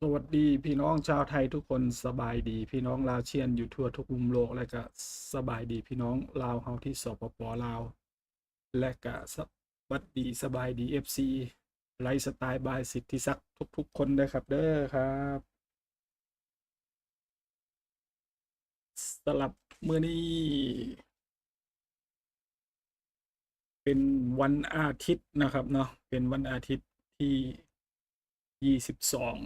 สวัสดีพี่น้องชาวไทยทุกคนสบายดี พี่น้องลาวเชียนอยู่ทั่วทุกมุมโลกและก็สบายดีพี่น้องลาวเฮาที่สปปลาว และก็สวัสดีสบายดี FC ไลฟ์สไตล์บายสิทธิศักดิ์ทุกๆคนนะครับเด้อครับสลับมื้อนี้เป็นวันอาทิตย์นะครับเนาะเป็นวันอาทิตย์ที่ ยี่สิบสอง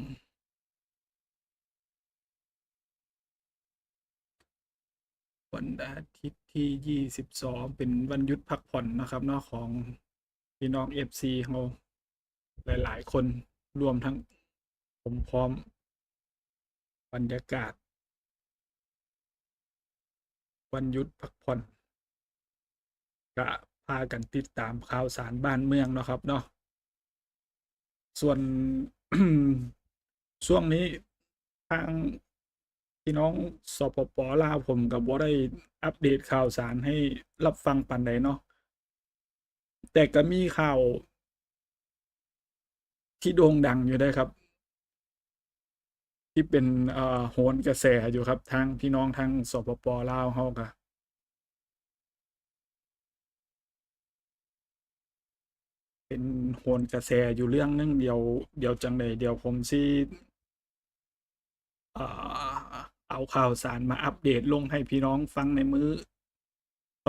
วันอาทิตย์ที่ยี่สิบสองเป็นวันหยุดพักผ่อนนะครับเนาะของพี่น้องเอฟซีเราหลาย ๆ คนรวมทั้งผมพร้อมบรรยากาศ วันหยุดพักผ่อนก็พากันติดตามข่าวสารบ้านเมืองเนาะครับเนาะส่วน ช่วงนี้ทางพี่น้องสปปลาวผมกับว่าได้อัปเดตข่าวสารให้รับฟังปันใดเนาะแต่ก็มีข่าว ที่โด่งดังอยู่ได้ครับ ที่เป็นเอ่อโหนกระแสอยู่ครับทางพี่น้องทางสปปลาวเฮาก็ เป็นโหนกระแสอยู่เรื่องนึงเดียวเดียวจังเลยเดียวผมสิเอ่เอาข่าวสารมาอัปเดตลงให้พี่น้องฟังในมื้อ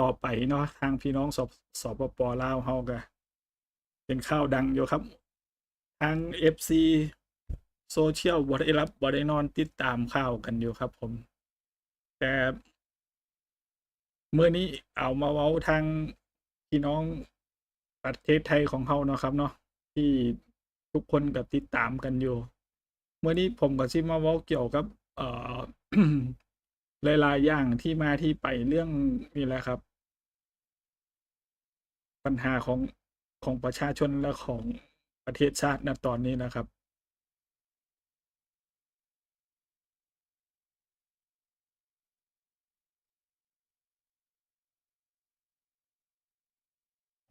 ต่อไปเนาะทางพี่น้องสอบสปปลาวเฮาก็เป็นข่าวดังอยู่ครับ ทาง FC โซเชียลบ่ได้รับบ่ได้นอนติดตามข่าวกันอยู่ครับผม แต่เมื่อนี้เอามาเว้าทางพี่น้อง ประเทศไทยของเขาเนาะครับเนาะที่ทุกคนกับติดตามกันอยู่ เมื่อนี้ผมกับซิมาว้าเกี่ยวกับเอ่อหลายๆอย่างที่มาที่ไปเรื่องนี่แหละครับ ปัญหาของของประชาชนและของประเทศชาติณตอนนี้นะครับ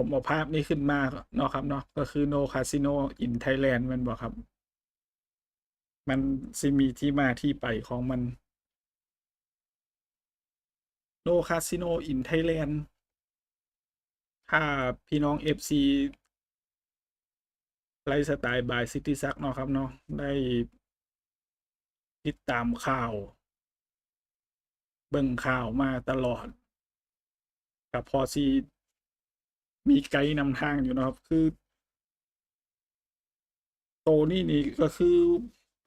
ผมเอาภาพนี้ขึ้นมาเนาะครับเนาะก็คือ no casino in Thailand แมันบอกครับ มันสิมีที่มาที่ไปของมัน no casino in Thailand ถ้าพี่น้อง FC ไลฟ์สไตล์บายซิตี้ซักเนาะครับเนาะได้ติดตามข่าว เบิ่งข่าวมาตลอดกับพอซี มีไกด์นำทางอยู่นะครับ คือโตนี่นี่ก็คือ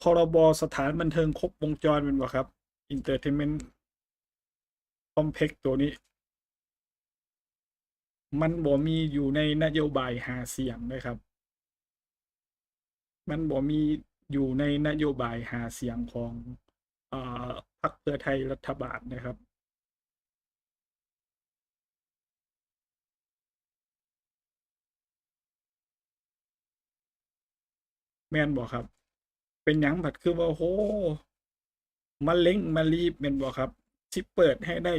พรบสถานบันเทิงครบวงจรเป็นบ่ครับ Entertainment Complex ตัวนี้ มันบ่มีอยู่ในนโยบายหาเสียงเลยครับ มันบ่มีอยู่ในนโยบายหาเสียงของอพรรคเพื่อไทยรัฐบาลนะครับ แม่นบ่ครับ เป็นหยังบัดคือว่าโอ้โหมาเล็งมารีบแม่นบ่ครับสิเปิดให้ได้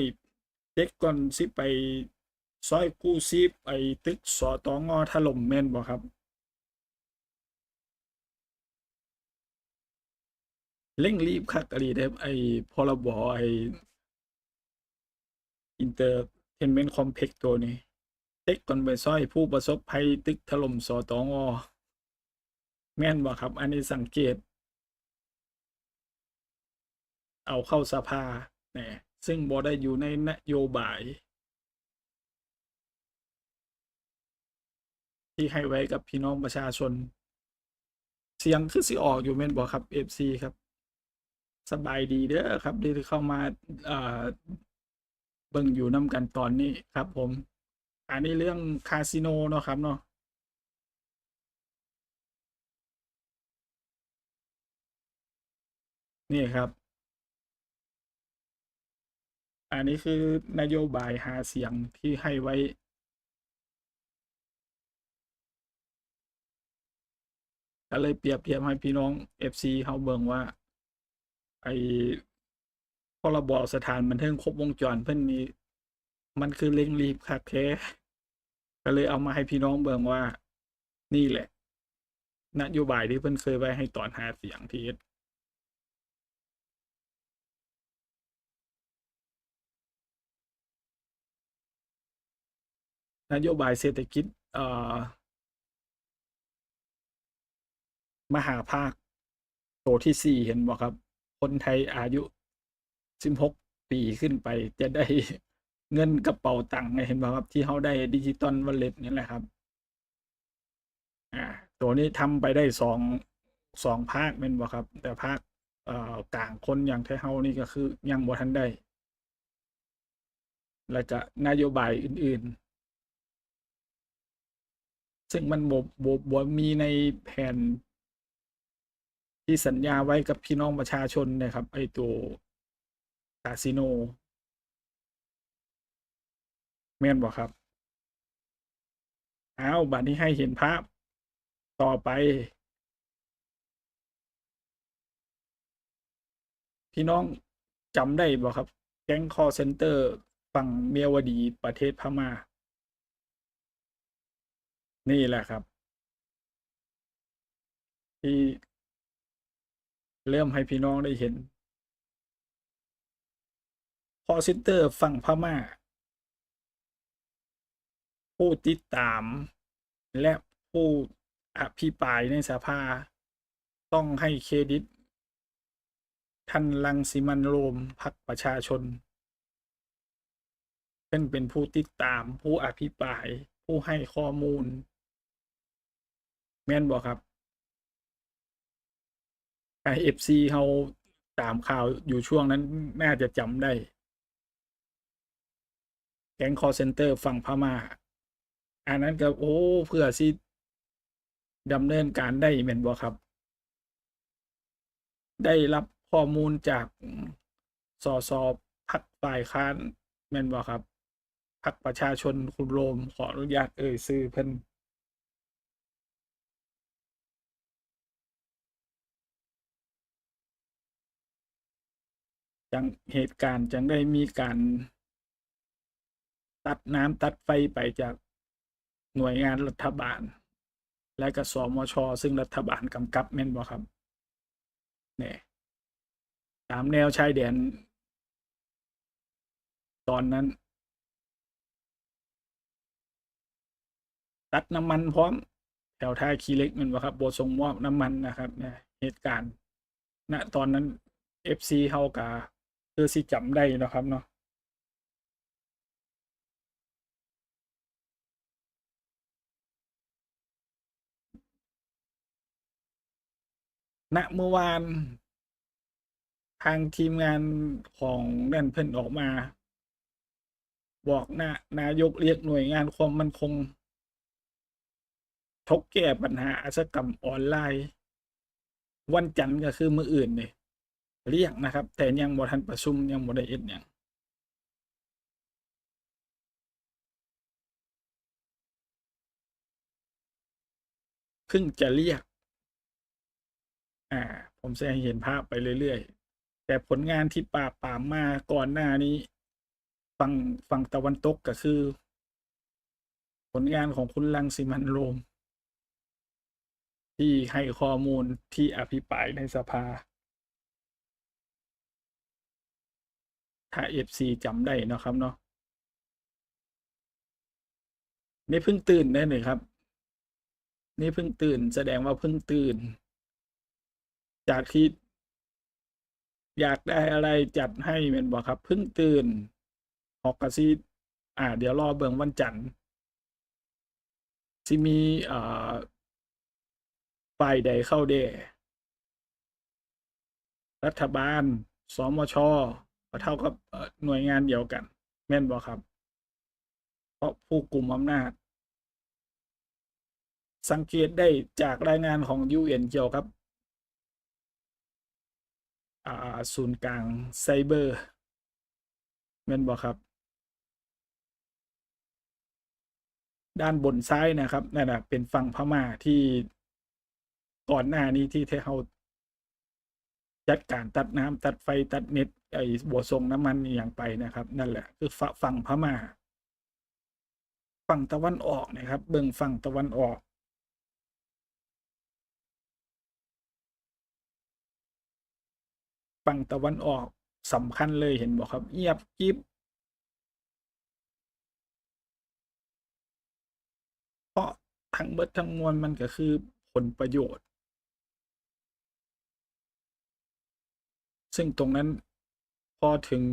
เด็กก่อนสิไปซอยกู้ซีไอ้ตึกสอตองอถล่มแม่นบ่ครับ เร่งรีบคักอะลีเด้อไอ้พรบไอ้ Entertainment Complex ตัวนี้เด็กก่อนไปซอยผู้ประสบภัยตึกถล่มสอตองอ แม่นบ่ครับ อันนี้สังเกต เอาเข้าสภาแหน่ยซึ่งบ่ได้อยู่ในนโยบาย ที่ให้ไว้กับพี่น้องประชาชน เสียงคือสิออกอยู่แม่นบ่ครับ FC ครับ สบายดีเด้อครับที่เข้ามาเอ่อเบิ่งอยู่นํกันตอนนี้ครับผม อันนี้เรื่องคาสิโนเนาะครับเนาะ นี่ครับ อันนี้คือนโยบายหาเสียงที่ให้ไว้ ก็เลยเปรียบเทียบให้พี่น้อง FC เขาเบิ่งว่า ไอ้พรบสถานบันเทิงครบวงจรเพิ่อนนี้ มันคือเร่งรีบคักแท้ก็เลยเอามาให้พี่น้องเบิ่งว่า นี่แหละ นโยบายที่เพิ่อนเคยไว้ให้ตอนหาเสียงที่ นโยบายเศรษฐกิจเอมหาภาคโตที่สี่เห็นบ่ครับ คนไทยอายุสิบหกปีขึ้นไปจะได้เงินกระเป๋าตังค์เห็นบ่ครับ ที่เขาได้ดิจิตอลวอลเล็ตนี่แหละครับ อ่า ตัวนี้ทำไปได้สองสองภาคเป็นบ่ครับ แต่ภาคเอ่อกลางคนอย่างไทยเฮานี่ก็คือยังบ่ทันได้ แล้วก็นโยบายอื่น ๆ ซึ่งมันบ่บ่บ่มีในแผนที่สัญญาไว้กับพี่น้องประชาชนนะครับ ไอตัวคาสิโนแม่นบ่ครับอ้าวบัดนี้ให้เห็นภาพต่อไป พี่น้องจำได้บ่ครับ แก๊งคอเซ็นเตอร์ฝั่งเมียวดีประเทศพม่า นี่แหละครับ ที่เริ่มให้พี่น้องได้เห็นคอซ็นเตอร์ฝั่งพม่า ผู้ติดตาม และผู้อภิปรายในสภา ต้องให้เครดิต ท่านรังสิมันโรมพรรคประชาชนเพิ่นเป็นผู้ติดตามผู้อภิปราย ผู้ให้ข้อมูล แม่นบ่ครับถ้า FC เราตามข่าวอยู่ช่วงนั้นน่าจะจำได้ แก๊งคอเซนเตอร์ฝั่งพม่าอันนั้นก็โอ้เพื่อสิดำเนินการได้แม่นบ่ครับ ได้รับข้อมูลจากสอสอพรรคฝ่ายค้านแม่นบ่ครับพรรคประชาชนคุณโรมขออนุญาตเอ่ยชื่อเพิ่น จังเหตุการณ์จังได้มีการตัดน้ำตัดไฟไปจากหน่วยงานรัฐบาล และก็สมช.ซึ่งรัฐบาลกำกับแม่นบ่ครับแหน่ตามแนวชายแดน ตอนนั้น ตัดน้ำมันพร้อม แถวท่าขี้เล็กแม่นบ่ครับบ่ส่งมอบน้ำมันนะครับเนี่ยเหตุการณ์ณตอนนั้น FC เราก็ คือสิจำได้เนาะครับเนาะณเมื่อวาน ทางทีมงานของนั่นเพิ่นออกมา บอกนะนายกเรียกหน่วยงานความมั่นคงถกแก้ปัญหาอาชญากรรมออนไลน์ วันจันทร์ก็คือมืออื่นนี่ เรียกนะครับ แต่ยังบ่ทันประชุมยังบ่ได้เฮ็ดหยังเพิ่งจะเรียก อ่า ผมสิให้เห็นภาพไปเรื่อยๆ แต่ผลงานที่ปราปรามาก่อนหน้านี้ ฝั่งฝั่งตะวันตกก็คือ ผลงานของคุณรังสิมันโรม ที่ให้ข้อมูลที่อภิปรายในสภา ถ้า FC จำได้เนาะครับเนาะนี่เพิ่งตื่นได้นี่งครับ นี่เพิ่งตื่น แสดงว่าเพิ่งตื่น จากที่อยากได้อะไรจัดให้แม่นบ่ครับ เพิ่งตื่นฮอกก็สิอ่า เดี๋ยวรอเบิงวันจันทร์สิมีอ่าฝ่ายใดเข้าแด่รัฐบาล สมช. เท่ากับหน่วยงานเดียวกัน แม่นบ่ครับ เพราะผู้กลุ่มอำนาจ สังเกตได้จากรายงานของ UN เกี่ยวกับศูนย์กลางไซเบอร์แม่นบ่ครับ ด้านบนซ้ายนะครับนั่นนะเป็นฝั่งพม่าที่ก่อนหน้านี้ที่เทเรา จัดการตัดน้ำตัดไฟตัดเน็ตไอ้บวทรงน้ำมันอย่างไปนะครับ นั่นแหละ คือฝั่งพม่า ฝั่งตะวันออกนะครับ เบื้องฝั่งตะวันออก ฝั่งตะวันออกสำคัญเลยเห็นบอกครับเงียบกิบเพราะทั้งเบิดทั้งมวลมันก็คือผลประโยชน์ ซึ่งตรงนั้นพอถึง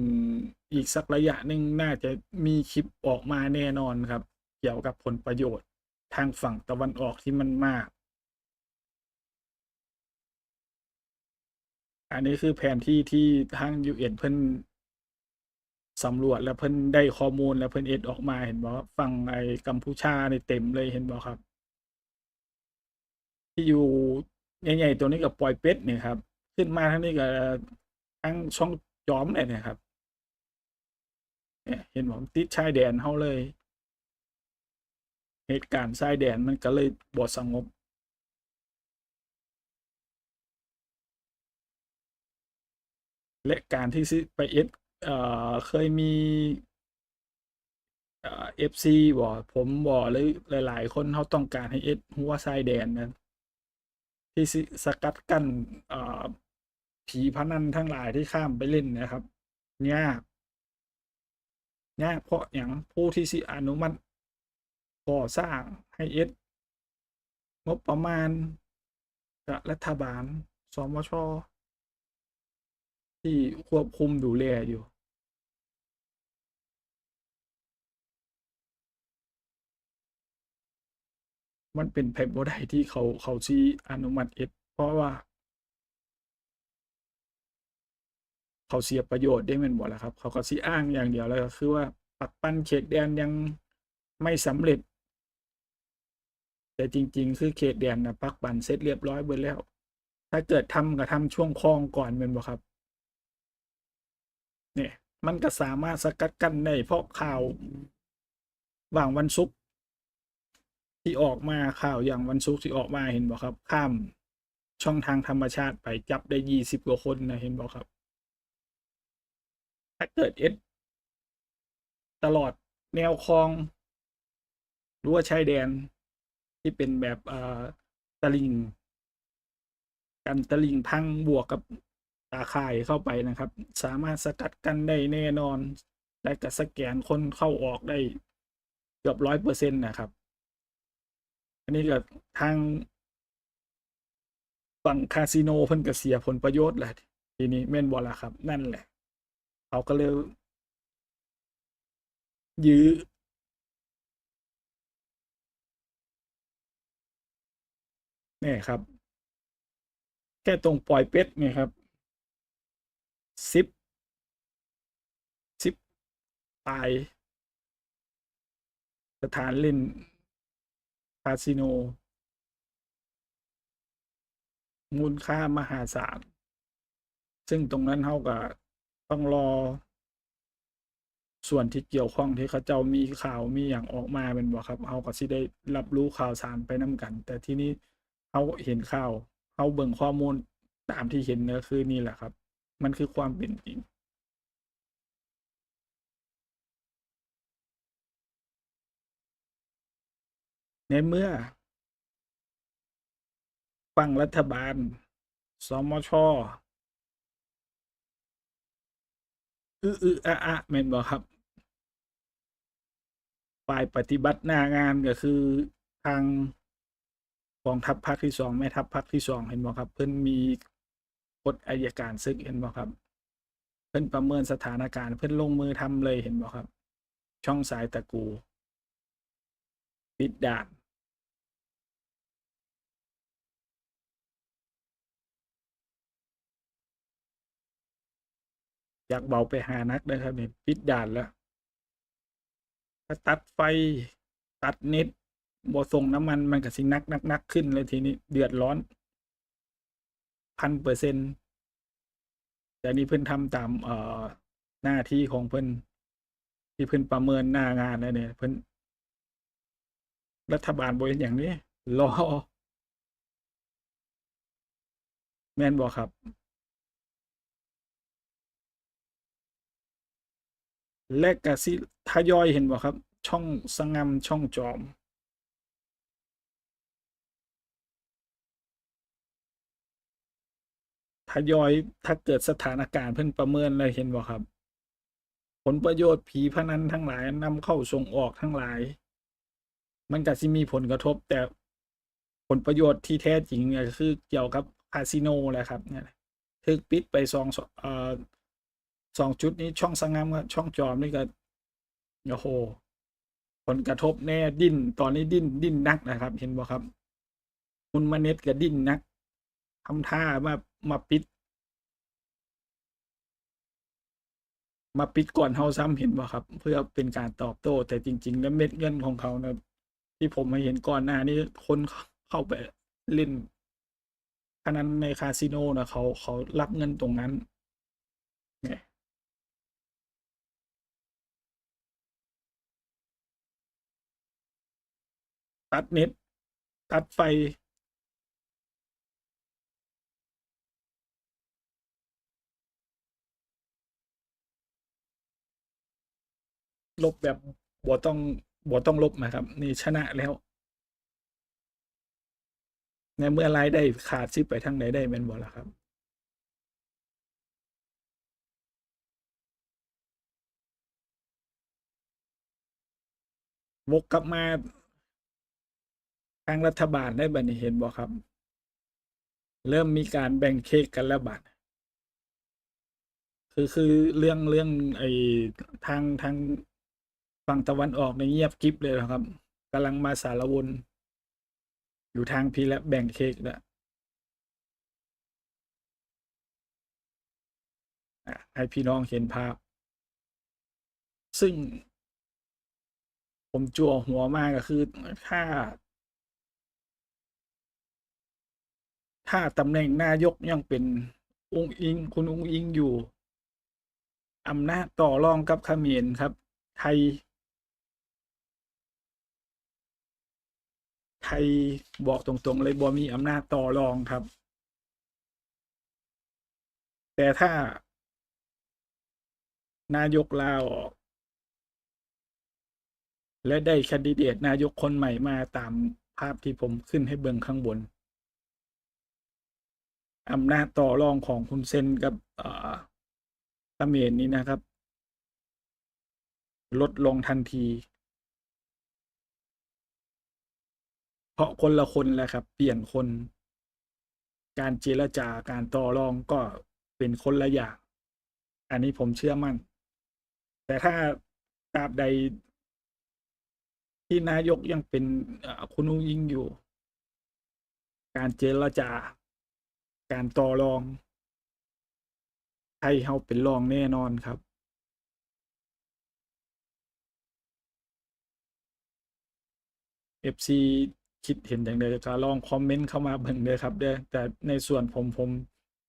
อีกสักระยะหนึ่งน่าจะมีคลิปออกมาแน่นอนครับ เกี่ยวกับผลประโยชน์ทางฝั่งตะวันออกที่มันมาก อันนี้คือแผนที่ที่ทางยูเอ็นเพิ่นสำรวจแล้วเพิ่นได้ข้อมูลแล้วเพิ่นเอ็ดออกมาเห็นบอกฝั่งไอ้กัมพูชาในเต็มเลยเห็นบอกครับ ที่อยู่ใหญ่ๆตัวนี้กับปอยเป็ดเนี่ยครับ ขึ้นมาทั้งนี้กับ ทั้งช่องจอมเนี่ยนะครับเห็นบอกติดชายแดนเขาเลย เหตุการณ์ชายแดนมันก็เลยบดสงบและการที่ซิไปเอสเอ่อเคยมีเอฟซีบอผมบอกเลยหลาย ๆ คนเขาต้องการให้เอสหัวชายแดนนั้นที่สกัดกั้นอ่ ผีพนันทั้งหลายที่ข้ามไปเล่นนะครับยากยากเพราะอย่างผู้ที่สิอนุมัติก่อสร้างให้เอสงบประมาณกับรัฐบาลสมชที่ควบคุมดูแลอยู่ มันเป็นไปบ่ได้ที่เขาเขาชี้อนุมัติเอสเพราะว่า เขาเสียประโยชน์ได้แม่นบ่ล่ะครับ เขาก็สิอ้างอย่างเดียวแล้วก็คือว่าปักปั้นเขตแดนยังไม่สำเร็จ แต่จริง ๆ คือเขตแดนนะปักปันเสร็จเรียบร้อยเบิดแล้ว ถ้าเกิดทำก็ทำช่วงคลองก่อนแม่นบ่ครับ เนี่ย มันก็สามารถสกัดกั้นได้เพราะข่าวว่างวันศุกร์ที่ออกมาข่าวอย่างวันศุกร์ที่ออกมาเห็นบ่ครับ ข้ามช่องทางธรรมชาติไปจับได้ยี่สิบกว่าคนนะเห็นบ่ครับ ถ้าเกิดเอสตลอดแนวคลองรั้วชายแดนที่เป็นแบบอ่าตลิงกันตลิงพังบวกกับตาข่ายเข้าไปนะครับ สามารถสกัดกันได้แน่นอน และก็สแกนคนเข้าออกได้เกือบร้อยเปอร์เซ็นต์นะครับ อันนี้ก็ทางฝั่งคาสิโนเพิ่นก็เสียผลประโยชน์แหละทีนี้แม่นบอละครับ นั่นแหละ เขาก็เลยยื้อเนี่ยครับ แค่ตรงปล่อยเป็ดไงครับซิปซิปตาย สถานเล่น คาสิโน มูลค่ามหาศาล ซึ่งตรงนั้นเขาก็ ต้องรอ ส่วนที่เกี่ยวข้องที่เขาเจ้ามีข่าวมีอย่างออกมาเป็นบ่ครับเขาก็สิได้รับรู้ข่าวสารไปน้ากัน แต่ที่นี้เขาเห็นข่าวเขาเบิ่งข้อมูลตามที่เห็นก็คือนี่แหละครับ มันคือความเป็นจริงในเมื่อฝั่งรัฐบาล สมช อืออืออะอะแม่นบ่ครับ ฝ่ายปฏิบัติหน้างานก็คือทางกองทัพภาคที่สองแม่ทัพภาคที่สองเห็นบ่ครับ เพิ่นมีกฎอายการศึกเห็นบ่ครับ เพิ่นประเมินสถานการณ์ เพิ่นลงมือทำเลยเห็นบ่ครับ ช่องสายตะกู ปิดด่าน อยากเบาไปหานักเด้ครับนี่ปิดด่านแล้วถ้าตัดไฟตัดเน็ตบ่ส่งน้ำมันมันก็สินักนักนักขึ้นเลยทีนี้เดือดร้อนพันเปอร์เซ็นต์แต่นี่เพิ่นทำตามเอ่อหน้าที่ของเพิ่นที่เพิ่นประเมินหน้างานแล้วเนี่ยเพิ่นรัฐบาลบ่เฮ็ดหยังนี้รอแมนบ่ครับ และก็สิทยอยเห็นบ่ครับ ช่องสงํช่องจอม ทยอยถ้าเกิดสถานการณ์เพิ่นประเมินเลยเห็นบ่ครับ ผลประโยชน์ผีพนันทั้งหลายนำเข้าส่งออกทั้งหลาย มันก็สิมีผลกระทบแต่ผลประโยชน์ที่แท้จริงเนี่ยคือเกี่ยวกับคาสิโนแหละครับเนี่ยถึกปิดไปสองเอ่อ สองจุดนี้ช่องสังงามกับช่องจอมนี่ก็โอ้โหผลกระทบแน่ดิ้น ตอนนี้ดิ้นดิ้นนักนะครับ เห็นบ่ครับคุณมาเน็ตกับดิ้นนักทำท่ามามาปิด มาปิดก่อนเฮาซ้ำเห็นบ่ครับ เพื่อเป็นการตอบโต้ แต่จริง ๆ แล้วเม็ดเงินของเขานะที่ผมมาเห็นก่อนหน้านี้คนเข้าไปเล่นพนันในคาสิโนนะเขาเขารับเงินตรงนั้นเนี่ย ตัดเน็ต ตัดไฟ ลบแบบบ่ต้องบ่ต้องลบนะครับ นี่ชนะแล้ว ในเมื่อรายได้ขาดซิไปทางไหนได้แม่นบ่ล่ะครับวกกลับมา ทางรัฐบาลได้บัดนี้เห็นบ่ครับ เริ่มมีการแบ่งเค้กกันแล้วบัดคือคือเรื่องเรื่องไอ้ทางทางฝั่งตะวันออกในเงียบกริบเลยนะครับกำลังมาสารวน อยู่ทางพีและแบ่งเค้กแล้วอะให้พี่น้องเห็นภาพ ซึ่งผมจั่วหัวมากก็คือถ้า ถ้าตำแหน่งนายกยังเป็นองค์อิง คุณองค์อิงอยู่อำนาจต่อรองกับเขมรครับ ไทย ไทยบอกตรงๆเลยบ่มีอำนาจต่อรองครับ แต่ถ้านายกลาออก และได้แคนดิเดตนายกคนใหม่มาตามภาพที่ผมขึ้นให้เบิ่งข้างบน อำนาจต่อรองของคุณเซนกับเขมรนี้นะครับ ลดลงทันที เพราะคนละคนแหละครับ เปลี่ยนคน การเจรจาการต่อรองก็เป็นคนละอย่าง อันนี้ผมเชื่อมั่น แต่ถ้าตราบใดที่นายกยังเป็นคุณอุ้งอิงอยู่ การเจรจา การต่อรอง ไทยเฮาเป็นรองแน่นอนครับ FC คิดเห็นอย่างไรก็ลองคอมเมนต์เข้ามาเบิ่งเลยครับเด้อแต่ในส่วนผมผม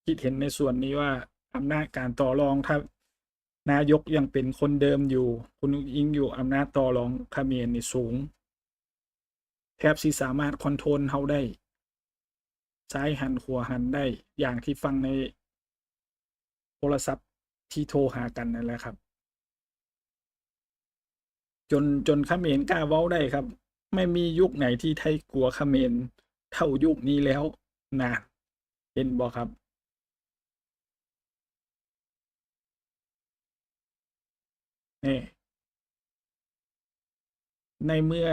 คิดเห็นในส่วนนี้ว่าอำนาจการต่อรองถ้านายกยังเป็นคนเดิมอยู่ คุณอุ้งอิงอยู่อำนาจต่อรองเขมรนี่สูง แทบสิสามารถคอนโทรลเฮาได้ ซ้ายหันขวาหันได้อย่างที่ฟังในโทรศัพท์ที่โทรหากันนั่นแหละครับ จนจนขเขมรกล้าเว้าได้ครับ ไม่มียุคไหนที่ไทยกลัวขเขมรเท่ายุคนี้แล้วนะเห็นบ่ครับนี่ในเมื่อ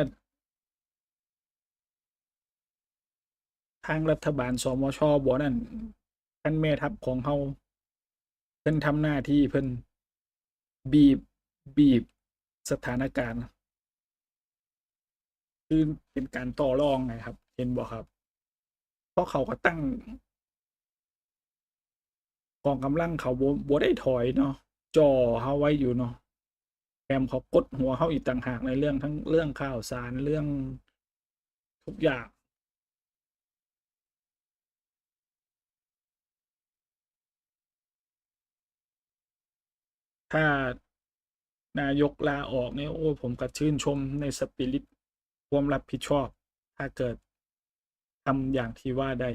ทางรัฐบาลสมชบ่นั่นท่านแม่ทัพของเฮาเพิ่นทำหน้าที่เพิ่นบีบบีบสถานการณ์คือเป็นการต่อรองไงครับ เห็นบ่ครับ เพราะเขาก็ตั้งกองกำลังเขาบบ่ได้ถอยเนาะจ่อเฮาไว้อยู่เนาะแถมเขากดหัวเฮาอีกต่างหากในเรื่องทั้งเรื่องข่าวสารเรื่องทุกอย่าง ถ้านายกลาออกเนี่ยโอ้ผมก็ชื่นชมในสปิริตความรับผิดชอบ ถ้าเกิดทำอย่างที่ว่าได้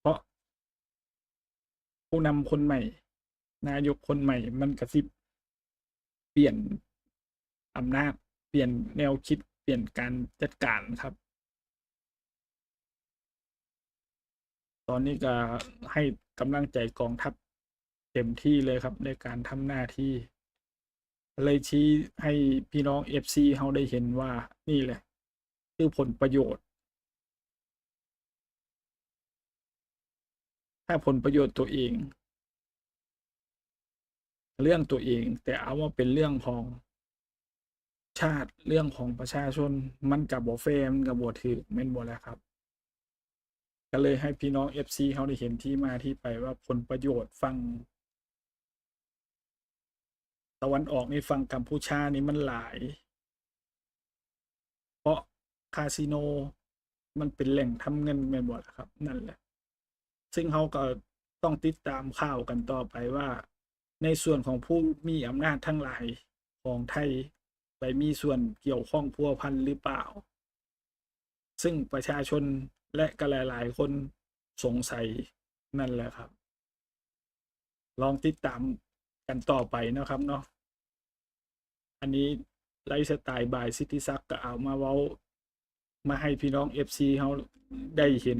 เพราะผู้นำคนใหม่ นายกคนใหม่ มันก็สิบเปลี่ยนอำนาจเปลี่ยนแนวคิดเปลี่ยนการจัดการครับ ตอนนี้ก็ให้กำลังใจกองทัพ เต็มที่เลยครับในการทำหน้าที่ เลยชี้ให้พี่น้องเอฟซีเขาได้เห็นว่านี่แหละ คือผลประโยชน์ ถ้าผลประโยชน์ตัวเอง เรื่องตัวเองแต่เอาว่าเป็นเรื่องของชาติเรื่องของประชาชนมันกับบอเฟมนกับบอถือเม่นบอแล้วครับ ก็เลยให้พี่น้องเอฟซีเขาได้เห็นที่มาที่ไปว่าผลประโยชน์ฟัง ตะวันออกในฝั่งกัมพูชานี่มันหลาย เพราะคาสิโนมันเป็นแหล่งทำเงินแม่นบ่ล่ะครับ นั่นแหละ ซึ่งเขาก็ต้องติดตามข่าวกันต่อไปว่า ในส่วนของผู้มีอำนาจทั้งหลายของไทยไปมีส่วนเกี่ยวข้องพัวพันหรือเปล่า ซึ่งประชาชนและก็หลาย ๆ คนสงสัยนั่นแหละครับ ลองติดตาม กันต่อไปนะครับเนาะอันนี้ไลฟ์สไตล์บายซิตี้ซักก็เอามาเว้า มาให้พี่น้องเอฟซีเขาได้เห็น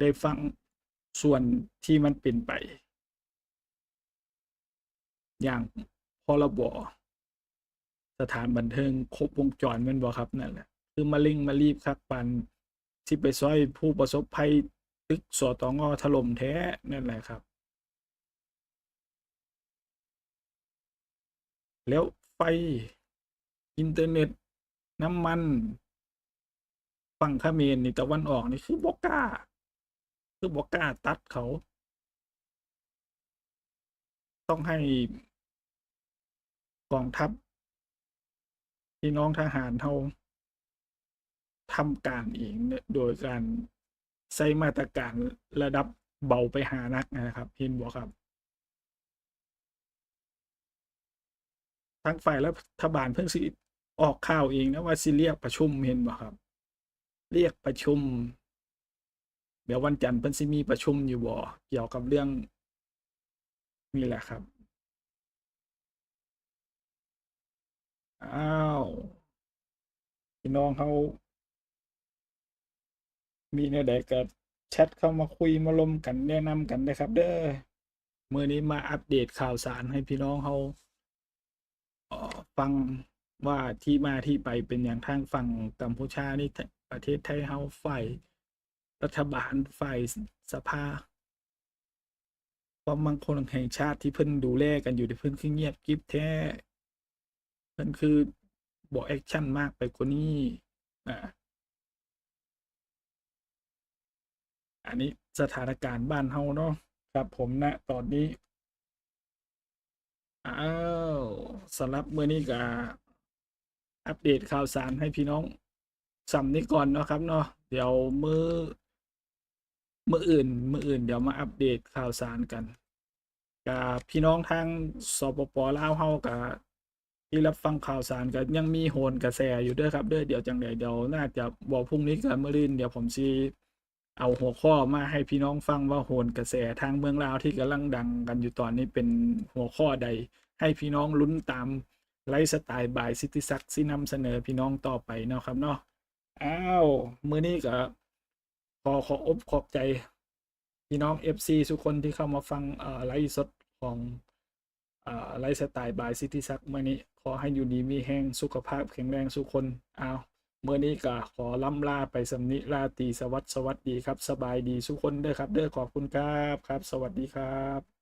ได้ฟังส่วนที่มันเป็นไป อย่างพรบสถานบันเทิงครบวงจรมันบ่ครับนั่นแหละคือมาลิงมารีบคักปันที่ไปซอยผู้ประสบภัยตึกสอตองถล่มแท้นั่นแหละครับ แล้วไฟ อินเทอร์เน็ต น้ำมัน ฝั่งเขมรนี่ตะวันออกนี่คือบอกกล้า คือบอกกล้าตัดเขา ต้องให้กองทัพพี่น้องทหารเฮาทำการเองโดยการใช้มาตรการระดับเบาไปหานักนะครับ เห็นบ่ครับ ทั้งฝ่ายรัฐบาลเพิ่งสิออกข่าวเองนะว่าสิเรียกประชุมเห็นบ่ครับ เรียกประชุม เดี๋ยววันจันทร์เพิ่นสิมีประชุมอยู่บ่เกี่ยวกับเรื่องนี่แหละครับอ้าวพี่น้องเขามีแนวใดก็แชทเข้ามาคุยมาลมกันแนะนำกันนะครับ เด้อมื้อนี้มาอัปเดตข่าวสารให้พี่น้องเขา ฟังว่าที่มาที่ไปเป็นอย่างทางฝั่งกัมพูชานี่ประเทศไทยเฮาฝ่ายรัฐบาลฝ่ายสภาความมั่งคงแห่งชาติที่เพิ่นดูแลกันอยู่ที่เพิ่นคือเงียบกริบแท้เพิ่นคือบ่แอคชั่นมากไปกว่านี้อ่าอันนี้สถานการณ์บ้านเฮาเนาะครับผมณนะตอนนี้ อ้าวสำหรับเมื้อนี้ก็อัปเดตข่าวสารให้พี่น้องสำนี้ก่อนเนาะครับเนาะเดี๋ยวมือมืออื่นมืออื่นเดี๋ยวมาอัปเดตข่าวสารกันกับพี่น้องทางสปปลาวเฮากับที่รับฟังข่าวสารก็ยังมีโหนกระแสอยู่ด้วยครับเด้อเดี๋ยวจังใดเดี๋ยวน่าจะบอกพรุ่งนี้กับมื้ออื่นเดี๋ยวผมสิ เอาหัวข้อมาให้พี่น้องฟังว่าโหนกระแสทางเมืองลาวที่กำลังดังกันอยู่ตอนนี้เป็นหัวข้อใด ให้พี่น้องลุ้นตามไลฟ์สไตล์บายซิติซักที่นำเสนอพี่น้องต่อไปเนาะครับเนาะอ้าวมื้อนี้ก็ขอขออบขอบใจ พี่น้อง FC ทุกคนที่เข้ามาฟังไลฟ์สดของไลฟ์สไตล์บายซิติซักเมื้อนี้ขอให้อยู่ดีมีแห้งสุขภาพแข็งแรงทุกคนอ้าว เมื่อนี้ก็ขอล่ำลาไปสำนิลาตีสวัสดิ์สวัสดีครับ สบายดีทุกคนเด้อครับ เด้อขอบคุณครับครับ สวัสดีครับ